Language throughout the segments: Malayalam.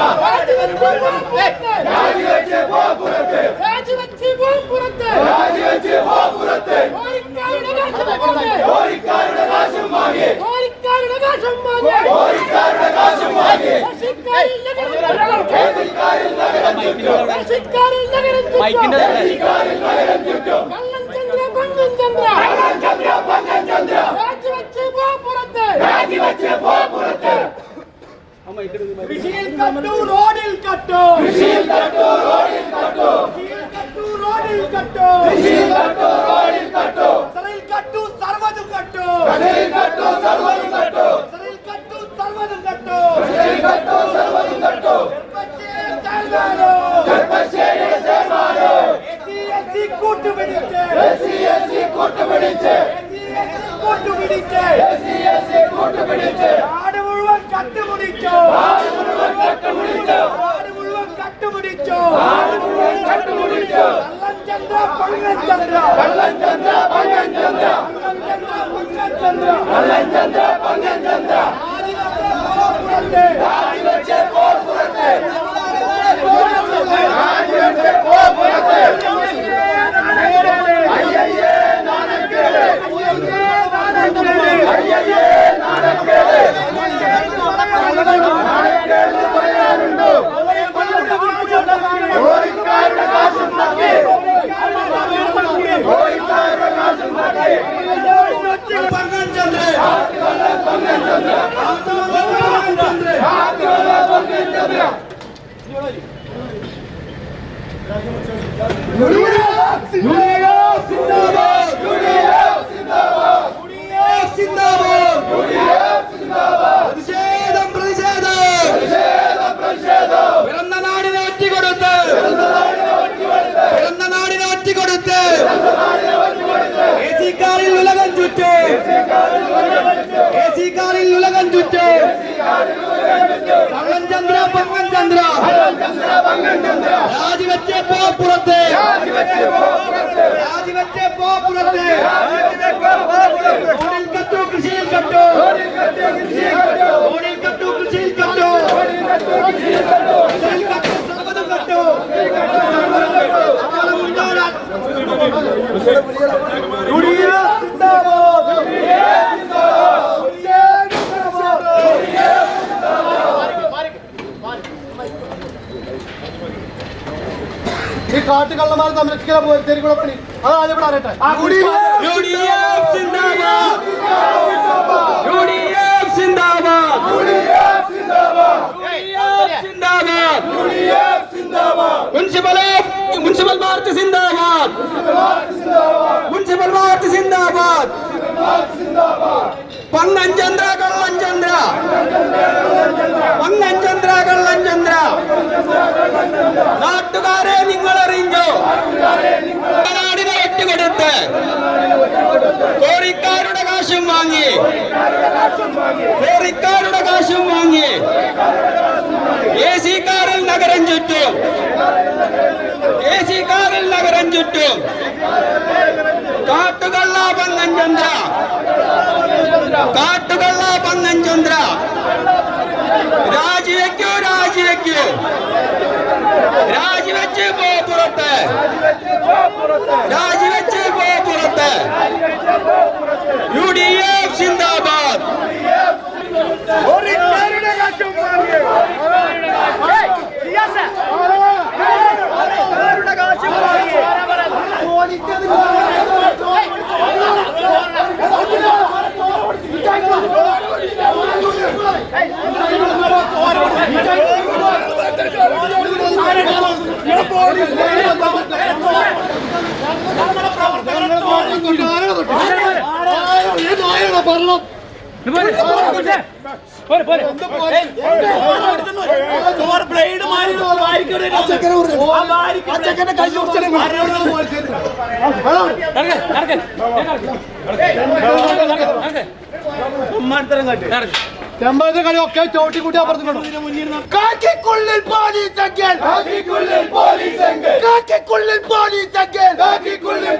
Hey! കൃഷിയിൽ കട്ടു റോഡിൽ കട്ടു. കൃഷിയിൽ കട്ടു റോഡിൽ കട്ടു. കൃഷിയിൽ കട്ടു റോഡിൽ കട്ടു. കൃഷിയിൽ കട്ടു റോഡിൽ കട്ടു. കസറിൽ കട്ടു സർവതും കട്ടു. കടലിൽ കട്ടു സർവതും കട്ടു. കസറിൽ കട്ടു സർവതും കട്ടു. കടലിൽ കട്ടു സർവതും കട്ടു. പക്ഷേ താഴ്വാനോ ചെറുപ്പശ്ശേരി ചേർമാനോ എസി എസി കൂട്ടുപിടിച്ച്. എസ് സി എസ് സി കൂട്ടുപിടിച്ച്. എസി എസി കൂട്ടുപിടിച്ച്. കട്ടുപിടിച്ചോ? കട്ടുപിടിച്ചോ? കള്ളം ചന്ദ്ര പൊള്ളൻ ചന്ദ്ര. കള്ളം ചന്ദ്ര. ഈ കാട്ടുകള്ളന്മാർ തമ്മിൽ രക്ഷിക്കാൻ പോയി തെരുവിളെ പണി അത് ആദ്യം ഇവിടെ അറിയട്ടെ മുനിസിപ്പൽ ഭാരത് സിന്ദാബാദ് പങ്ങൻ ചന്ദ്ര കള്ളൻ ചന്ദ്ര പങ്ങൻ ചന്ദ്ര കള്ളൻ ചന്ദ്ര നാട്ടുകാരെ നിങ്ങൾ അറിഞ്ഞോ നാടിനെ ഒറ്റുകൊടുത്ത് കോറിക്കാരുടെ കാശും വാങ്ങി. കോറിക്കാരുടെ കാശും വാങ്ങി. എ സി കാറിൽ നഗരം ചുറ്റും. എ സി കാറിൽ നഗരം ചുറ്റും. കാട്ടുകള്ള പന്നൻ ചന്ദ്ര. കാട്ടുകള്ള പന്നൻ ചന്ദ്ര. രാജിവെക്കൂ രാജിവെക്കൂ. രാജിവെച്ച് പോ പുറത്ത്. ചെമ്പാഴത്തെ കളി ഒക്കെ ചോട്ടി കൂട്ടി അപ്പുറത്തുണ്ടോ കാക്കിക്കുള്ളിൽ പോലീസ് അങ്കൽ കാക്കിക്കുള്ളിൽ പോലീസ് അങ്കൽ കാക്കിക്കുള്ളിൽ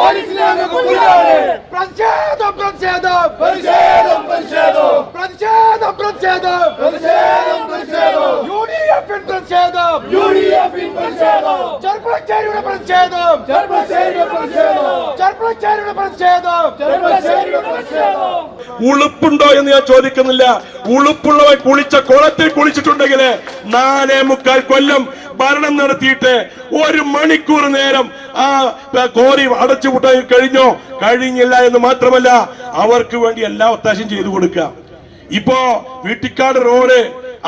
പ്രതിഷേധം പ്രതിഷേധം പ്രതിഷേധം പ്രതിഷേധം. പ്രതിഷേധം പ്രതിഷേധം. പ്രതിഷേധം പ്രതിഷേധം. പ്രതിഷേധം പ്രതിഷേധം. യു ഡി എഫിൻ പ്രതിഷേധം. ചെർപ്പളശ്ശേരിയുടെ പ്രതിഷേധം. ചെറുപ്പശ്ശേരിയുടെ പ്രതിഷേധം. ചെർപ്പളശ്ശേരിയുടെ പ്രതിഷേധം. ചെറുപ്പശ്ശേരിയുടെ പ്രതിഷേധം. ഉളുപ്പുണ്ടോ എന്ന് ഞാൻ ചോദിക്കുന്നില്ല. ഉളുപ്പുള്ളവൻ കുളിച്ച കുളത്തിൽ കുളിച്ചിട്ടുണ്ടെങ്കിൽ നാലേ മുക്കാൽ കൊല്ലം ഭരണം നടത്തിയിട്ട് ഒരു മണിക്കൂർ നേരം ആ കോറി അടച്ചുപൂട്ടാൻ കഴിഞ്ഞോ? കഴിഞ്ഞില്ല എന്ന് മാത്രമല്ല അവർക്ക് വേണ്ടി എല്ലാ ഒത്താശയും ചെയ്തു കൊടുക്കുക. ഇപ്പോ വീട്ടിക്കാട് റോഡ്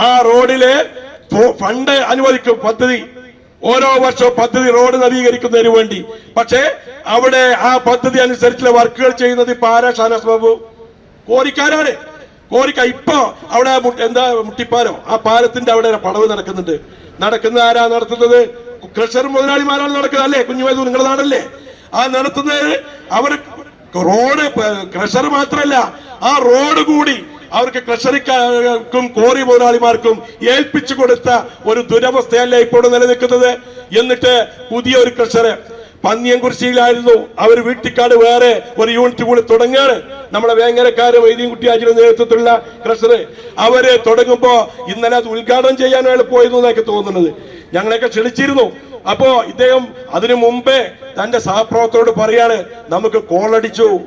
ആ റോഡിലെ ഫണ്ട് അനുവദിക്കും പദ്ധതി. ഓരോ വർഷവും പദ്ധതി റോഡ് നവീകരിക്കുന്നതിന് വേണ്ടി. പക്ഷേ അവിടെ ആ പദ്ധതി അനുസരിച്ചുള്ള വർക്കുകൾ ചെയ്യുന്നത് ഇപ്പൊ ആരാ? ഷാനാസ് ബാബു. കോരിക്കാരാണ് കോരിക്ക ഇപ്പൊ അവിടെ എന്താ മുട്ടിപ്പാലോ ആ പാലത്തിന്റെ അവിടെ പടവ് നടക്കുന്നുണ്ട്. നടക്കുന്ന ആരാ നടത്തുന്നത്? ക്രഷർ മുതലാളിമാരാണ് നടക്കുന്നത് അല്ലേ? കുഞ്ഞുമേതു നിങ്ങളുടെ നാടല്ലേ? ആ നടത്തുന്നത് അവർ റോഡ് ക്രഷർ മാത്രമല്ല ആ റോഡ് കൂടി അവർക്ക് ക്രഷറിക്കാർക്കും കോറി മുതലാളിമാർക്കും ഏൽപ്പിച്ചു കൊടുത്ത ഒരു ദുരവസ്ഥയല്ലേ ഇപ്പോൾ നിലനിൽക്കുന്നത്? എന്നിട്ട് പുതിയ ഒരു ക്രഷറ് പന്നിയംകുറിശ്ശിയിലായിരുന്നു അവർ വീട്ടിക്കാട് വേറെ ഒരു യൂണിറ്റ് കൂടി തുടങ്ങാണ്. നമ്മുടെ വേങ്ങരക്കാര് വൈദ്യൻകുട്ടി ആജിയുടെ നേതൃത്വത്തിലുള്ള ക്രഷറ് അവർ തുടങ്ങുമ്പോ ഇന്നലെ അത് ഉദ്ഘാടനം ചെയ്യാൻ പോയിരുന്നു എന്നൊക്കെ തോന്നുന്നത്. ഞങ്ങളെയൊക്കെ ക്ഷണിച്ചിരുന്നു. അപ്പോ ഇദ്ദേഹം അതിനു മുമ്പേ തന്റെ സഹപ്രവർത്തകരോട് പറയാണ് നമുക്ക് കോളടിച്ചു.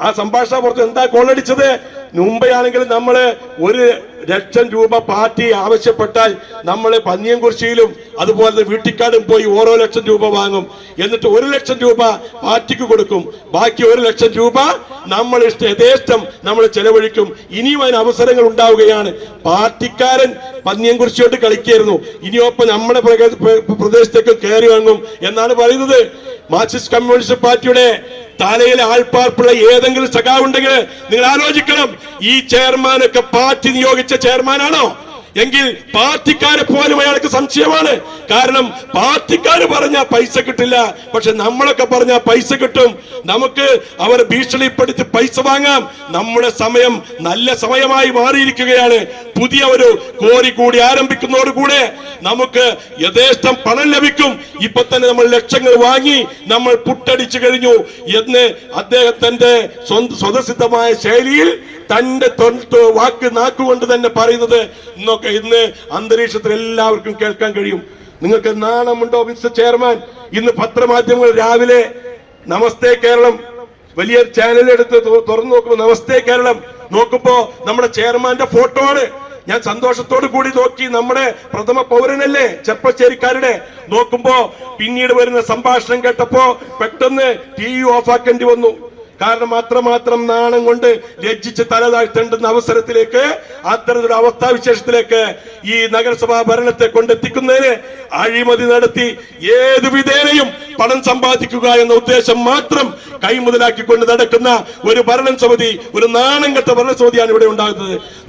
ആ സംഭാഷണ പുറത്ത് എന്താ കോളടിച്ചത്? മുംബൈയാണെങ്കിൽ നമ്മൾ ഒരു ലക്ഷം രൂപ പാർട്ടി ആവശ്യപ്പെട്ടാൽ നമ്മൾ പന്നിയംകുറിശ്ശിയിലും അതുപോലെ തന്നെ വീട്ടിക്കാടും പോയി ഓരോ ലക്ഷം രൂപ വാങ്ങും. എന്നിട്ട് ഒരു ലക്ഷം രൂപ പാർട്ടിക്ക് കൊടുക്കും. ബാക്കി ഒരു ലക്ഷം രൂപ നമ്മൾ യഥേഷ്ടം നമ്മൾ ചെലവഴിക്കും. ഇനിയും അതിന് അവസരങ്ങൾ ഉണ്ടാവുകയാണ്. പാർട്ടിക്കാരൻ പന്നിയംകുറിശ്ശിയോട്ട് കളിക്കായിരുന്നു. ഇനിയൊപ്പം നമ്മുടെ പ്രദേശത്തേക്ക് കയറി വാങ്ങും എന്നാണ് പറയുന്നത്. മാർക്സിസ്റ്റ് കമ്മ്യൂണിസ്റ്റ് പാർട്ടിയുടെ തലയിൽ ആൾപ്പാർപ്പുള്ള ഏതെങ്കിലും സഖാവുണ്ടെങ്കിൽ നിങ്ങൾ ആലോചിക്കണം. ഈ ചെയർമാനൊക്കെ പാർട്ടി നിയോഗിച്ച ചെയർമാനാണോ? എങ്കിൽ പാർട്ടിക്കാരെ പോലും അയാൾക്ക് സംശയമാണ്. കാരണം പാർട്ടിക്കാര് പറഞ്ഞ പൈസ കിട്ടില്ല. പക്ഷെ നമ്മളൊക്കെ പറഞ്ഞ പൈസ കിട്ടും. നമുക്ക് അവർ ഭീഷണിപ്പെടുത്തി പൈസ വാങ്ങാം. നമ്മുടെ സമയം നല്ല സമയമായി മാറിയിരിക്കുകയാണ്. പുതിയ ഒരു കോരി കൂടി ആരംഭിക്കുന്നതോടുകൂടെ നമുക്ക് യഥേഷ്ടം പണം ലഭിക്കും. ഇപ്പൊ തന്നെ നമ്മൾ ലക്ഷങ്ങൾ വാങ്ങി നമ്മൾ പുട്ടടിച്ചു കഴിഞ്ഞു എന്ന് അദ്ദേഹത്തിന്റെ സ്വതസിദ്ധമായ ശൈലിയിൽ തന്റെ വാക്ക് നാക്കുകൊണ്ട് തന്നെ പറയുന്നത് ഇന്നൊക്കെ ഇന്ന് അന്തരീക്ഷത്തിൽ എല്ലാവർക്കും കേൾക്കാൻ കഴിയും. നിങ്ങൾക്ക് നാണമുണ്ടോ മിസ്റ്റർ ചെയർമാൻ? ഇന്ന് പത്രമാധ്യമങ്ങൾ രാവിലെ നമസ്തേ കേരളം വലിയ ചാനൽ എടുത്ത് തുറന്നു നോക്കുമ്പോൾ നമസ്തേ കേരളം. നോക്കുമ്പോ നമ്മുടെ ചെയർമാന്റെ ഫോട്ടോ ആണ്. ഞാൻ സന്തോഷത്തോടു കൂടി നോക്കി നമ്മുടെ പ്രഥമ പൗരനല്ലേ ചെപ്പശ്ശേരിക്കാരുടെ. നോക്കുമ്പോ പിന്നീട് വരുന്ന സംഭാഷണം കേട്ടപ്പോ പെട്ടെന്ന് ടി വി ഓഫാക്കേണ്ടി വന്നു. കാരണം അത്രമാത്രം നാണം കൊണ്ട് ലജ്ജിച്ച് തല താഴ്ത്തേണ്ടുന്ന അവസരത്തിലേക്ക് അത്തരത്തിലൊരു അവസ്ഥാവിശേഷത്തിലേക്ക് ഈ നഗരസഭാ ഭരണത്തെ കൊണ്ടെത്തിക്കുന്നതിന് അഴിമതി നടത്തി ഏത് വിധേനയും പണം സമ്പാദിക്കുക എന്ന ഉദ്ദേശം മാത്രം കൈമുതലാക്കിക്കൊണ്ട് നടക്കുന്ന ഒരു ഭരണസമിതി ഒരു നാണം കെട്ട ഭരണസമിതിയാണ് ഇവിടെ ഉണ്ടാകുന്നത്.